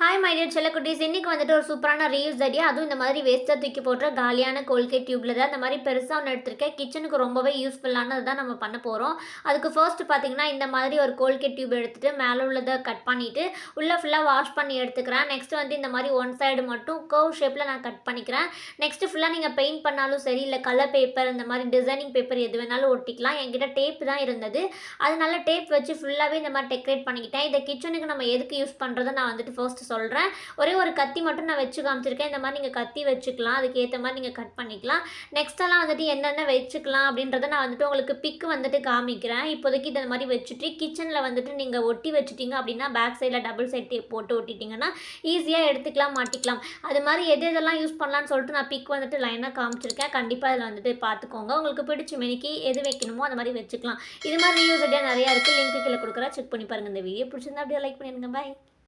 Hi my dear செல்லக்குட்டீஸ் இன்றைக்கி வந்துட்டு ஒரு சூப்பரான ரீல்ஸ் ஐடியா அதுவும் இந்த மாதிரி வேஸ்ட்டாக தூக்கி போடுற காலியான கோல்கேட் டியூப்பில் தான். இந்த மாதிரி பெருசாக ஒன்று எடுத்திருக்கேன். கிச்சனுக்கு ரொம்பவே யூஸ்ஃபுல்லானது தான் நம்ம பண்ண போகிறோம் அதுக்கு ஃபர்ஸ்ட் பார்த்தீங்கன்னா இந்த மாதிரி ஒரு கோல்கேட் டியூப் எடுத்துகிட்டு மேலே உள்ளதை கட் பண்ணிவிட்டு உள்ளே ஃபுல்லாக வாஷ் பண்ணி எடுத்துக்கிறேன். நெக்ஸ்ட் வந்து இந்த மாதிரி ஒன் சைடு மட்டும் கர்வ் ஷேப்பில் நான் கட் பண்ணிக்கிறேன். நெக்ஸ்ட்டு ஃபுல்லாக நீங்கள் பெயிண்ட் பண்ணாலும் சரி இல்லை கலர் பேப்பர் இந்த மாதிரி டிசைனிங் பேப்பர் எது வேணாலும் ஒட்டிக்கலாம். என்கிட்ட டேப் தான் இருந்தது. அதனால டேப் வச்சு ஃபுல்லாகவே இந்த மாதிரி டெக்கரேட் பண்ணிக்கிட்டேன். இதை கிச்சனுக்கு நம்ம எதுக்கு யூஸ் பண்ணுறதை நான் வந்துட்டு ஃபர்ஸ்ட் சொல்கிறேன் ஒரே ஒரு கத்தி மட்டும் நான் வச்சு காமிச்சிருக்கேன். இந்த மாதிரி நீங்கள் கத்தி வச்சுக்கலாம். அதுக்கு ஏற்ற மாதிரி நீங்கள் கட் பண்ணிக்கலாம். நெக்ஸ்ட்டெல்லாம் வந்துட்டு என்னென்ன வச்சுக்கலாம் அப்படின்றத நான் வந்துட்டு உங்களுக்கு பிக்கு வந்துட்டு காமிக்கிறேன். இப்போதைக்கு இந்த மாதிரி வச்சுட்டு கிச்சனில் வந்துட்டு நீங்கள் ஒட்டி வச்சுட்டிங்க அப்படின்னா பேக் சைடில் டபுள் சைட் போட்டு ஒட்டிட்டிங்கன்னா ஈஸியாக எடுத்துக்கலாம் மாட்டிக்கலாம். அது மாதிரி எது எதெல்லாம் யூஸ் பண்ணலாம்னு சொல்லிட்டு நான் பிக் வந்துட்டு லைனாக காமிச்சிருக்கேன். கண்டிப்பாக அதில் வந்துட்டு பார்த்துக்கோங்க. உங்களுக்கு பிடிச்ச மெனிக்கு எது வைக்கணுமோ அந்த மாதிரி வச்சுக்கலாம். இது மாதிரி யூஸ் ஐடியா நிறையா இருக்குது லிங்க் கீழே கொடுக்குறேன். செக் பண்ணி பாருங்கள் இந்த வீடியோ பிடிச்சிருந்தா அப்படியே லைக் பண்ணிடுங்க. பாய்